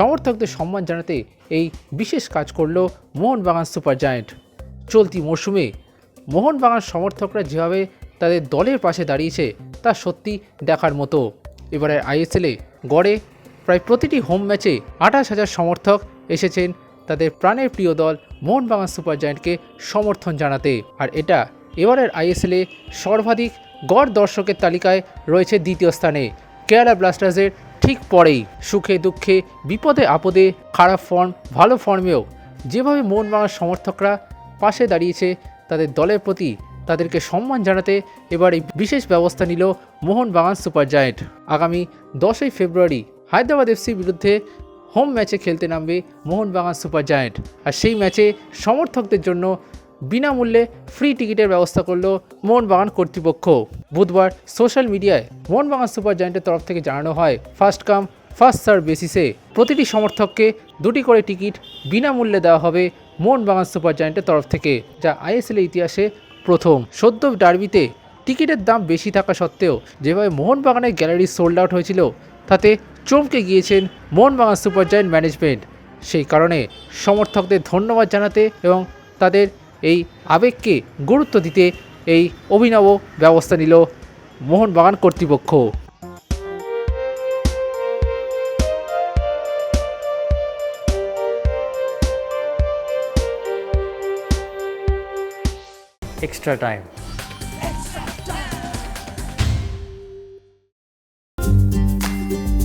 সমর্থকদের সম্মান জানাতে এই বিশেষ কাজ করল মোহনবাগান সুপার জায়েন্ট। চলতি মরশুমে মোহনবাগান সমর্থকরা যেভাবে তাদের দলের পাশে দাঁড়িয়েছে, তা সত্যি দেখার মতো। এবারের আইএসএলে গড়ে প্রায় প্রতিটি হোম ম্যাচে আঠাশ হাজার সমর্থক এসেছেন তাদের প্রাণের প্রিয় দল মোহনবাগান সুপার জায়েন্টকে সমর্থন জানাতে। আর এটা এবারের আইএসএলে সর্বাধিক গড় দর্শকের তালিকায় রয়েছে দ্বিতীয় স্থানে। কেরালা ব্লাস্টার্সের ঠিক পরেই সুখে দুঃখে, বিপদে আপদে, খারাপ ফর্ম ভালো ফর্মেও যেভাবে মোহনবাগান সমর্থকরা পাশে দাঁড়িয়েছে, তাদের দলের প্রতি তাদেরকে সম্মান জানাতে এবার এই বিশেষ ব্যবস্থা নিল মোহনবাগান সুপার জায়েন্ট। আগামী দশই ফেব্রুয়ারি হায়দ্রাবাদ এফসির বিরুদ্ধে হোম ম্যাচে খেলতে নামবে মোহনবাগান সুপার জায়েন্ট। আর সেই ম্যাচে সমর্থকদের জন্য বিনামূল্যে ফ্রি টিকিটের ব্যবস্থা করল মোহনবাগান কর্তৃপক্ষ। বুধবার সোশ্যাল মিডিয়ায় মোহনবাগান সুপার জায়েন্টের তরফ থেকে জানানো হয় ফার্স্ট কাম ফার্স্ট সার্ভ বেসিসে প্রতিটি সমর্থককে দুটি করে টিকিট বিনামূল্যে দেওয়া হবে মোহনবাগান সুপার জায়েন্টের তরফ থেকে, যা আইএসএল ইতিহাসে প্রথম। সদ্য ডার্বিতে টিকিটের দাম বেশি থাকা সত্ত্বেও যেভাবে মোহনবাগানের গ্যালারি সোল্ড আউট হয়েছিল, তাতে চমকে গিয়েছেন মোহনবাগান সুপার জায়েন্ট ম্যানেজমেন্ট সেই কারণে সমর্থকদের ধন্যবাদ জানাতে এবং তাদের এই আবেগকে গুরুত্ব দিতে এই অভিনব ব্যবস্থা নিল মোহনবাগান কর্তৃপক্ষ। Extra time